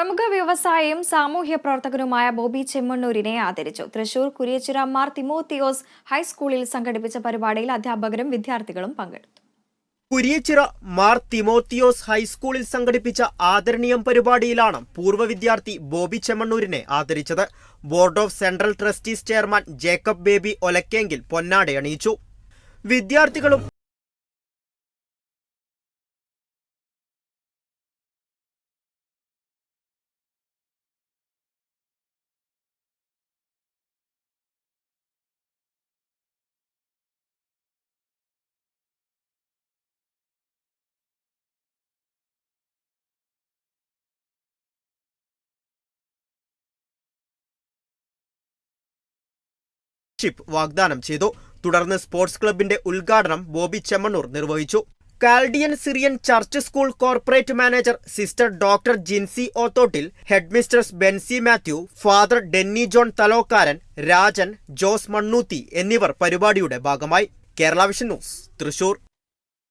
പ്രമുഖ വ്യവസായിയും സാമൂഹ്യ പ്രവർത്തകനുമായ ബോബി ചെമ്മണ്ണൂരിനെ ആദരിച്ചു. തൃശൂർ കുരിയച്ചിറ മാർ തിമോത്തിയോസ് ഹൈസ്കൂളിൽ സംഘടിപ്പിച്ച പരിപാടിയിൽ അധ്യാപകരും വിദ്യാർത്ഥികളും പങ്കെടുത്തു. കുരിയച്ചിറ മാർ തിമോത്തിയോസ് ഹൈസ്കൂളിൽ സംഘടിപ്പിച്ച ആദരണീയം പരിപാടിയിലാണ് പൂർവ വിദ്യാർത്ഥി ബോബി ചെമ്മണ്ണൂരിനെ ആദരിച്ചത്. Board of central trustees chairman Jacob Baby ഒലക്കെങ്കിൽ പൊന്നാടയണിയിച്ചു വിദ്യാർത്ഥികളും ഷിപ്പ് വാഗ്ദാനം ചെയ്തു. തുടർന്ന് സ്പോർട്സ് ക്ലബിന്റെ ഉദ്ഘാടനം ബോബി ചെമ്മണ്ണൂർ നിർവഹിച്ചു. Chaldean Syrian church school corporate manager sister doctor Jincy Othottil head mistress Benzy Mathew father Denny John Thalokkaran Rajan Jose Mannuthy എന്നിവർ പരിപാടിയുടെ ഭാഗമായി. Kerala Vision News Thrissur.